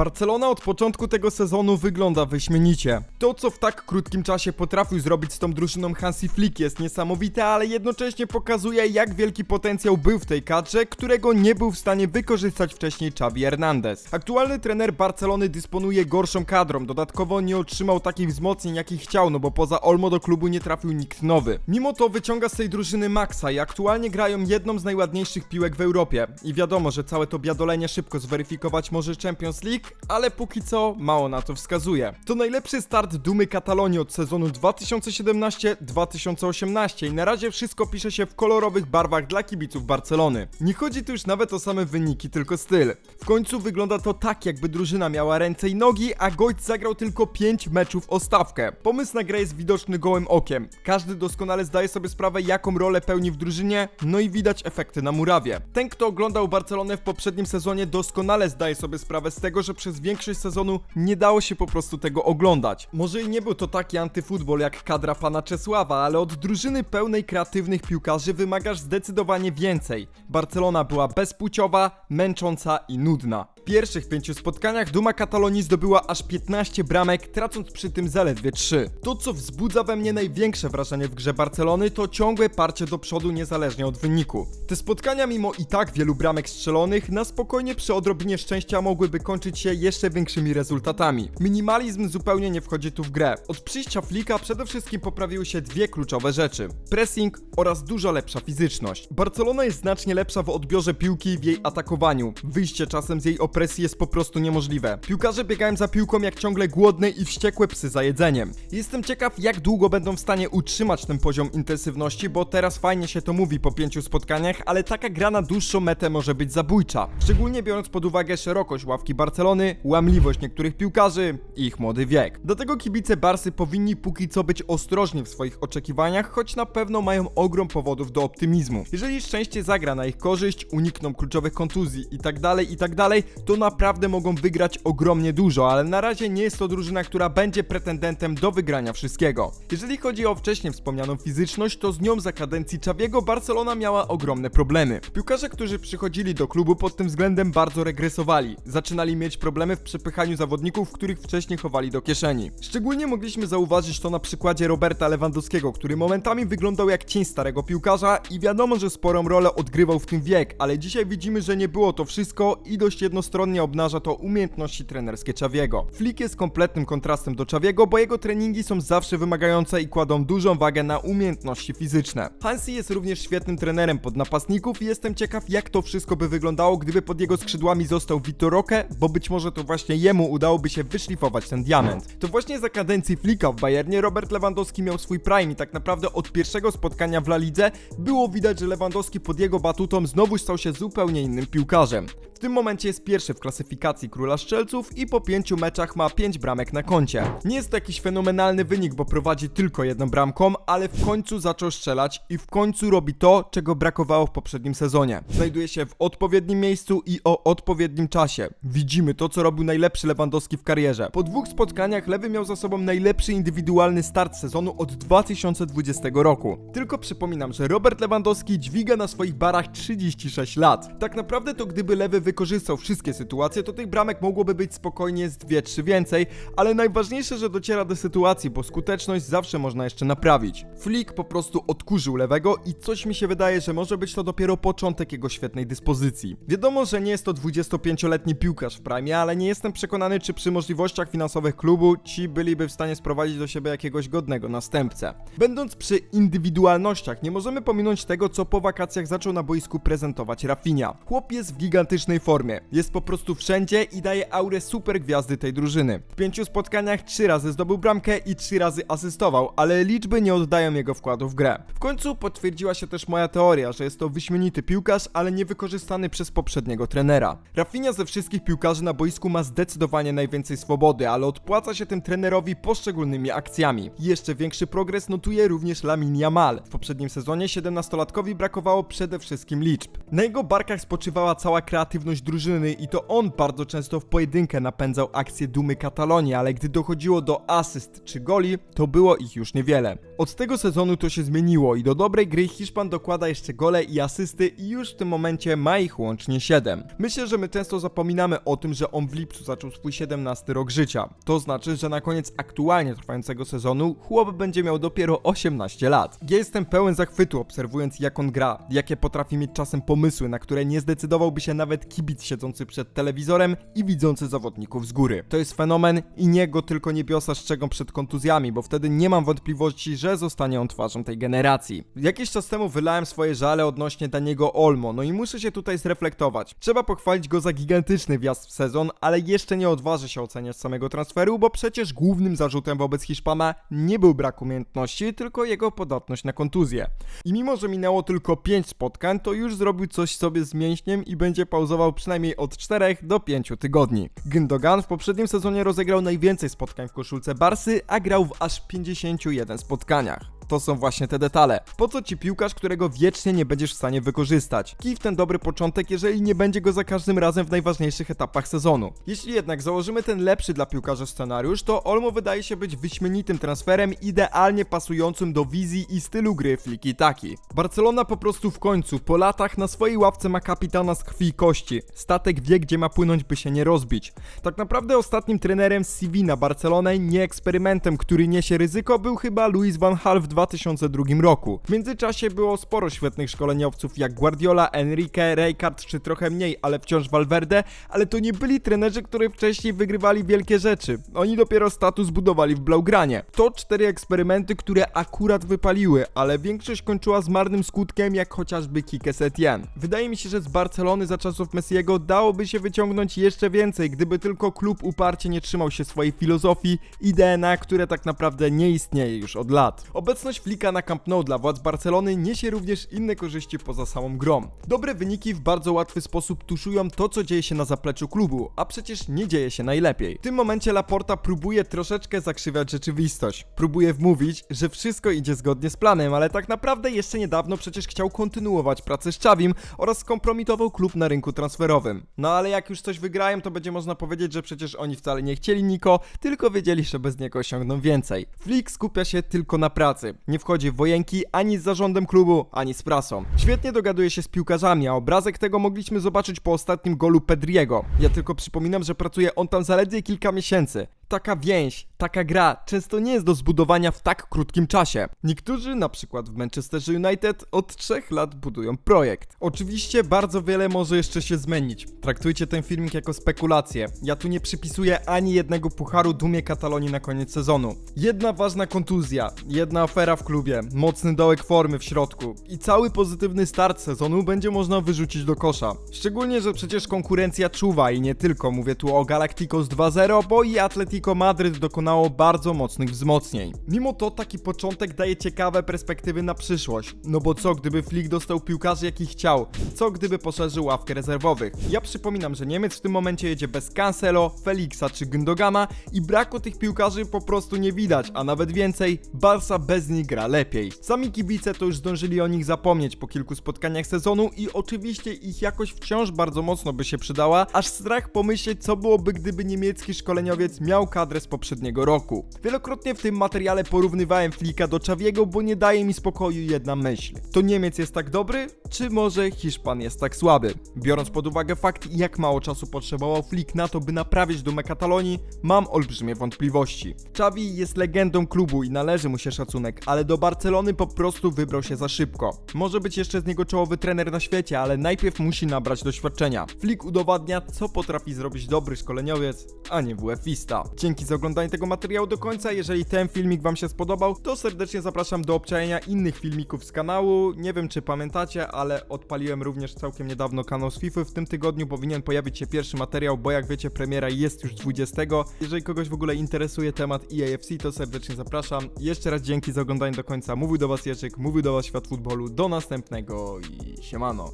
Barcelona od początku tego sezonu wygląda wyśmienicie. To, co w tak krótkim czasie potrafił zrobić z tą drużyną Hansi Flick jest niesamowite, ale jednocześnie pokazuje, jak wielki potencjał był w tej kadrze, którego nie był w stanie wykorzystać wcześniej Xavi Hernandez. Aktualny trener Barcelony dysponuje gorszą kadrą, dodatkowo nie otrzymał takich wzmocnień, jakich chciał, no bo poza Olmo do klubu nie trafił nikt nowy. Mimo to wyciąga z tej drużyny Maxa i aktualnie grają jedną z najładniejszych piłek w Europie. I wiadomo, że całe to biadolenie szybko zweryfikować może Champions League, ale póki co mało na to wskazuje. To najlepszy start dumy Katalonii od sezonu 2017-2018 i na razie wszystko pisze się w kolorowych barwach dla kibiców Barcelony. Nie chodzi tu już nawet o same wyniki, tylko styl. W końcu wygląda to tak, jakby drużyna miała ręce i nogi, a Gość zagrał tylko 5 meczów o stawkę. Pomysł na grę jest widoczny gołym okiem. Każdy doskonale zdaje sobie sprawę, jaką rolę pełni w drużynie, no i widać efekty na murawie. Ten, kto oglądał Barcelonę w poprzednim sezonie, doskonale zdaje sobie sprawę z tego, że przez większość sezonu nie dało się po prostu tego oglądać. Może i nie był to taki antyfutbol jak kadra pana Czesława, ale od drużyny pełnej kreatywnych piłkarzy wymagasz zdecydowanie więcej. Barcelona była bezpłciowa, męcząca i nudna. Pierwszych pięciu spotkaniach Duma Katalonii zdobyła aż 15 bramek, tracąc przy tym zaledwie 3. To, co wzbudza we mnie największe wrażenie w grze Barcelony, to ciągłe parcie do przodu niezależnie od wyniku. Te spotkania, mimo i tak wielu bramek strzelonych, na spokojnie przy odrobinie szczęścia mogłyby kończyć się jeszcze większymi rezultatami. Minimalizm zupełnie nie wchodzi tu w grę. Od przyjścia Flika przede wszystkim poprawiły się dwie kluczowe rzeczy. Pressing oraz dużo lepsza fizyczność. Barcelona jest znacznie lepsza w odbiorze piłki i w jej atakowaniu. Wyjście czasem z jej opresji jest po prostu niemożliwe. Piłkarze biegają za piłką jak ciągle głodne i wściekłe psy za jedzeniem. Jestem ciekaw, jak długo będą w stanie utrzymać ten poziom intensywności, bo teraz fajnie się to mówi po pięciu spotkaniach, ale taka gra na dłuższą metę może być zabójcza. Szczególnie biorąc pod uwagę szerokość ławki Barcelony, łamliwość niektórych piłkarzy i ich młody wiek. Dlatego kibice Barsy powinni póki co być ostrożni w swoich oczekiwaniach, choć na pewno mają ogrom powodów do optymizmu. Jeżeli szczęście zagra na ich korzyść, unikną kluczowych kontuzji i tak to naprawdę mogą wygrać ogromnie dużo, ale na razie nie jest to drużyna, która będzie pretendentem do wygrania wszystkiego. Jeżeli chodzi o wcześniej wspomnianą fizyczność, to z nią za kadencji Czawiego Barcelona miała ogromne problemy. Piłkarze, którzy przychodzili do klubu pod tym względem bardzo regresowali. Zaczynali mieć problemy w przepychaniu zawodników, których wcześniej chowali do kieszeni. Szczególnie mogliśmy zauważyć to na przykładzie Roberta Lewandowskiego, który momentami wyglądał jak cień starego piłkarza i wiadomo, że sporą rolę odgrywał w tym wiek, ale dzisiaj widzimy, że nie było to wszystko i dość jednostronnie obnaża to umiejętności trenerskie Czawiego. Flick jest kompletnym kontrastem do Czawiego, bo jego treningi są zawsze wymagające i kładą dużą wagę na umiejętności fizyczne. Hansi jest również świetnym trenerem pod napastników i jestem ciekaw jak to wszystko by wyglądało, gdyby pod jego skrzydłami został Vitor Roque, bo być może to właśnie jemu udałoby się wyszlifować ten diament. To właśnie za kadencji Flicka w Bayernie Robert Lewandowski miał swój prime i tak naprawdę od pierwszego spotkania w La Lidze było widać, że Lewandowski pod jego batutą znowu stał się zupełnie innym piłkarzem. Tym momencie jest pierwszy w klasyfikacji króla strzelców i po pięciu meczach ma 5 bramek na koncie. Nie jest to jakiś fenomenalny wynik, bo prowadzi tylko jedną bramką, ale w końcu zaczął strzelać i w końcu robi to, czego brakowało w poprzednim sezonie. Znajduje się w odpowiednim miejscu i o odpowiednim czasie. Widzimy to, co robił najlepszy Lewandowski w karierze. Po dwóch spotkaniach Lewy miał za sobą najlepszy indywidualny start sezonu od 2020 roku. Tylko przypominam, że Robert Lewandowski dźwiga na swoich barach 36 lat. Tak naprawdę to gdyby Lewy wykorzystał wszystkie sytuacje, to tych bramek mogłoby być spokojnie z 2-3 więcej, ale najważniejsze, że dociera do sytuacji, bo skuteczność zawsze można jeszcze naprawić. Flick po prostu odkurzył Lewego i coś mi się wydaje, że może być to dopiero początek jego świetnej dyspozycji. Wiadomo, że nie jest to 25-letni piłkarz w prime, ale nie jestem przekonany, czy przy możliwościach finansowych klubu ci byliby w stanie sprowadzić do siebie jakiegoś godnego następcę. Będąc przy indywidualnościach, nie możemy pominąć tego, co po wakacjach zaczął na boisku prezentować Rafinha. Chłop jest w gigantycznej formie, jest po prostu wszędzie i daje aurę super gwiazdy tej drużyny. W pięciu spotkaniach trzy razy zdobył bramkę i trzy razy asystował, ale liczby nie oddają jego wkładu w grę. W końcu potwierdziła się też moja teoria, że jest to wyśmienity piłkarz, ale niewykorzystany przez poprzedniego trenera. Rafinha ze wszystkich piłkarzy na boisku ma zdecydowanie najwięcej swobody, ale odpłaca się tym trenerowi poszczególnymi akcjami. Jeszcze większy progres notuje również Lamin Yamal. W poprzednim sezonie 17-latkowi brakowało przede wszystkim liczb. Na jego barkach spoczywała cała kreatywność efektywność drużyny i to on bardzo często w pojedynkę napędzał akcję dumy Katalonii, ale gdy dochodziło do asyst czy goli, to było ich już niewiele. Od tego sezonu to się zmieniło i do dobrej gry Hiszpan dokłada jeszcze gole i asysty i już w tym momencie ma ich łącznie 7. Myślę, że my często zapominamy o tym, że on w lipcu zaczął swój 17 rok życia. To znaczy, że na koniec aktualnie trwającego sezonu chłop będzie miał dopiero 18 lat. Ja jestem pełen zachwytu obserwując jak on gra, jakie potrafi mieć czasem pomysły, na które nie zdecydowałby się nawet kibic siedzący przed telewizorem i widzący zawodników z góry. To jest fenomen i niego tylko niebiosa strzegą przed kontuzjami, bo wtedy nie mam wątpliwości, że zostanie on twarzą tej generacji. Jakiś czas temu wylałem swoje żale odnośnie Daniego Olmo, no i muszę się tutaj zreflektować. Trzeba pochwalić go za gigantyczny wjazd w sezon, ale jeszcze nie odważy się oceniać samego transferu, bo przecież głównym zarzutem wobec Hiszpana nie był brak umiejętności, tylko jego podatność na kontuzję. I mimo, że minęło tylko 5 spotkań, to już zrobił coś sobie z mięśniem i będzie pauzował przynajmniej od 4 do 5 tygodni. Gündogan w poprzednim sezonie rozegrał najwięcej spotkań w koszulce Barsy, a grał w aż 51 spotkaniach. To są właśnie te detale. Po co ci piłkarz, którego wiecznie nie będziesz w stanie wykorzystać? Kij w ten dobry początek, jeżeli nie będzie go za każdym razem w najważniejszych etapach sezonu. Jeśli jednak założymy ten lepszy dla piłkarza scenariusz, to Olmo wydaje się być wyśmienitym transferem, idealnie pasującym do wizji i stylu gry Fliki Taki. Barcelona po prostu w końcu, po latach na swojej ławce ma kapitana z krwi i kości. Statek wie, gdzie ma płynąć, by się nie rozbić. Tak naprawdę ostatnim trenerem CV na Barcelonę, nie eksperymentem, który niesie ryzyko, był chyba Luis van Gaal w 2002 roku. W międzyczasie było sporo świetnych szkoleniowców jak Guardiola, Enrique, Rijkaard czy trochę mniej, ale wciąż Valverde, ale to nie byli trenerzy, którzy wcześniej wygrywali wielkie rzeczy. Oni dopiero status budowali w Blaugranie. To cztery eksperymenty, które akurat wypaliły, ale większość kończyła z marnym skutkiem, jak chociażby Kike Setien. Wydaje mi się, że z Barcelony za czasów Messiego dałoby się wyciągnąć jeszcze więcej, gdyby tylko klub uparcie nie trzymał się swojej filozofii i DNA, które tak naprawdę nie istnieje już od lat. Obecność Flika na Camp Nou dla władz Barcelony niesie również inne korzyści poza samą grą. Dobre wyniki w bardzo łatwy sposób tuszują to, co dzieje się na zapleczu klubu, a przecież nie dzieje się najlepiej. W tym momencie Laporta próbuje troszeczkę zakrzywiać rzeczywistość. Próbuje wmówić, że wszystko idzie zgodnie z planem, ale tak naprawdę jeszcze niedawno przecież chciał kontynuować pracę z Czawim oraz skompromitował klub na rynku transferowym. No ale jak już coś wygrają, to będzie można powiedzieć, że przecież oni wcale nie chcieli Niko, tylko wiedzieli, że bez niego osiągną więcej. Flick skupia się tylko na pracy. Nie wchodzi w wojenki ani z zarządem klubu, ani z prasą. Świetnie dogaduje się z piłkarzami, a obrazek tego mogliśmy zobaczyć po ostatnim golu Pedriego. Ja tylko przypominam, że pracuje on tam zaledwie kilka miesięcy. Taka więź, taka gra często nie jest do zbudowania w tak krótkim czasie. Niektórzy, na przykład w Manchesterze United, od trzech lat budują projekt. Oczywiście bardzo wiele może jeszcze się zmienić. Traktujcie ten filmik jako spekulację. Ja tu nie przypisuję ani jednego pucharu dumie Katalonii na koniec sezonu. Jedna ważna kontuzja, jedna afera w klubie, mocny dołek formy w środku i cały pozytywny start sezonu będzie można wyrzucić do kosza. Szczególnie, że przecież konkurencja czuwa i nie tylko. Mówię tu o Galacticos 2-0, bo i Atletico Madryt dokonało bardzo mocnych wzmocnień. Mimo to taki początek daje ciekawe perspektywy na przyszłość. No bo co gdyby Flick dostał piłkarzy jakich chciał? Co gdyby poszerzył ławkę rezerwowych? Ja przypominam, że Niemiec w tym momencie jedzie bez Cancelo, Felixa czy Gündogana i braku tych piłkarzy po prostu nie widać, a nawet więcej, Barca bez nich gra lepiej. Sami kibice to już zdążyli o nich zapomnieć po kilku spotkaniach sezonu i oczywiście ich jakość wciąż bardzo mocno by się przydała, aż strach pomyśleć co byłoby gdyby niemiecki szkoleniowiec miał kadrę z poprzedniego roku. Wielokrotnie w tym materiale porównywałem Flika do Czawiego, bo nie daje mi spokoju jedna myśl. To Niemiec jest tak dobry, czy może Hiszpan jest tak słaby? Biorąc pod uwagę fakt, jak mało czasu potrzebował Flick na to, by naprawić dumę Katalonii, mam olbrzymie wątpliwości. Czawi jest legendą klubu i należy mu się szacunek, ale do Barcelony po prostu wybrał się za szybko. Może być jeszcze z niego czołowy trener na świecie, ale najpierw musi nabrać doświadczenia. Flick udowadnia, co potrafi zrobić dobry szkoleniowiec, a nie WF-ista. Dzięki za oglądanie tego materiału do końca. Jeżeli ten filmik Wam się spodobał, to serdecznie zapraszam do obczajenia innych filmików z kanału. Nie wiem, czy pamiętacie, ale odpaliłem również całkiem niedawno kanał z FIFA. W tym tygodniu powinien pojawić się pierwszy materiał, bo jak wiecie, premiera jest już 20. Jeżeli kogoś w ogóle interesuje temat EAFC, to serdecznie zapraszam. Jeszcze raz dzięki za oglądanie do końca. Mówił do Was Jerzyk, mówił do Was Świat Futbolu. Do następnego i siemano.